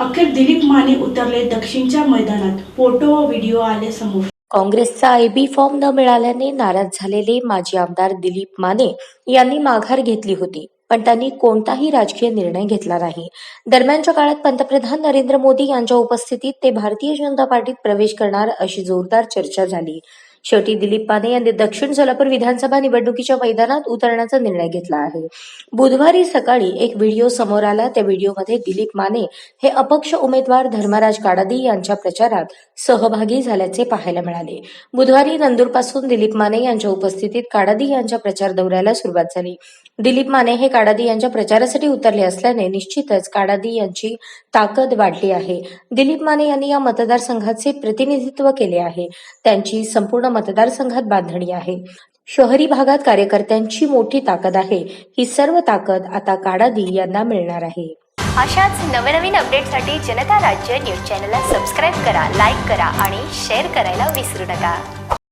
अखेर दिलीप माने उतरले दक्षिणच्या मैदानात. फोटो व व्हिडिओ आले समोर. काँग्रेसचा आयबी फॉर्म न मिळाल्याने नाराज झालेले माजी आमदार दिलीप माने यांनी माघार घेतली होती पण त्यांनी कोणताही राजकीय निर्णय घेतला नाही. दरम्यानच्या काळात पंतप्रधान नरेंद्र मोदी यांच्या उपस्थितीत ते भारतीय जनता पार्टीत प्रवेश करणार अशी जोरदार चर्चा झाली. शेवटी दिलीप माने यांनी दक्षिण सोलापूर विधानसभा निवडणुकीच्या मैदानात उतरण्याचा निर्णय घेतला आहे. बुधवारी सकाळी एक व्हिडिओ समोर आला. त्या व्हिडिओमध्ये दिलीप माने हे अपक्ष उमेदवार धर्मराज काडादी यांच्या प्रचारात सहभागी झाल्याचे पाहायला मिळाले. बुधवारी नंदूरपासून दिलीप माने यांच्या उपस्थितीत काडादी यांच्या प्रचार दौऱ्याला सुरुवात झाली. दिलीप माने हे काडादी यांच्या प्रचारासाठी उतरले असल्याने निश्चितच काडादी यांची ताकद वाढली आहे. दिलीप माने यांनी या मतदारसंघाचे प्रतिनिधित्व केले आहे. त्यांची संपूर्ण मतदारसंघात बांधणी आहे. शहरी भागात कार्यकर्त्यांची मोठी ताकद आहे. ही सर्व ताकद आता काडादी यांना मिळणार आहे. अशाच नवनवीन अपडेटसाठी जनता राज्य न्यूज चॅनलला सबस्क्राईब करा लाईक करा आणि शेअर करायला विसरू नका.